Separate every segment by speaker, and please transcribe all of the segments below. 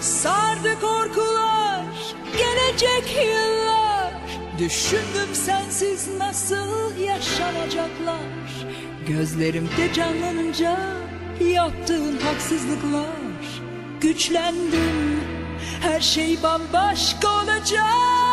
Speaker 1: Sardı korkular Gelecek yıllar. Düşündüm sensiz nasıl yaşanacaklar. Gözlerimde canlanınca Yaptığın haksızlıklar. Güçlendim Her şey bambaşka olacak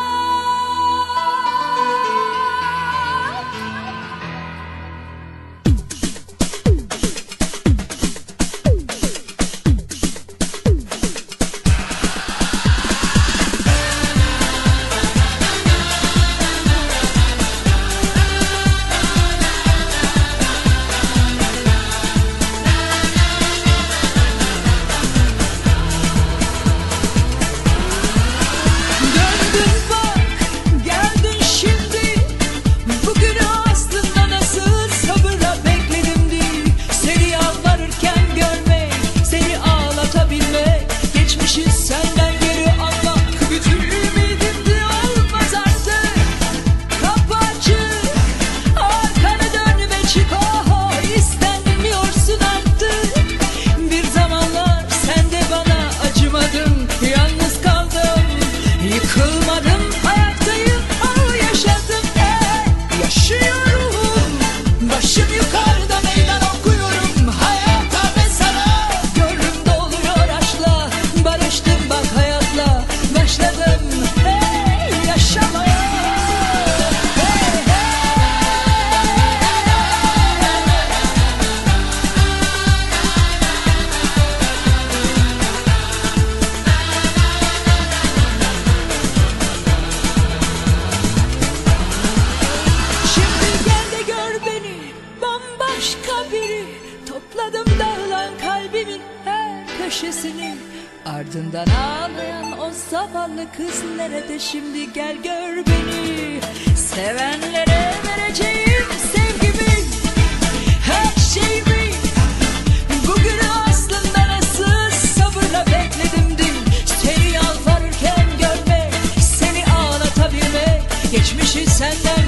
Speaker 1: kabiri. Topladım dağılan kalbimin her köşesini. Ardından ağlayan o zavallı kız nerede şimdi? Gel gör beni. Sevenlere vereceğim sevgimi her şeyimi. Bugünü aslında nasıl sabırla bekledim dün. Seni yalvarırken görmek seni ağlatabilmek. Geçmişi senden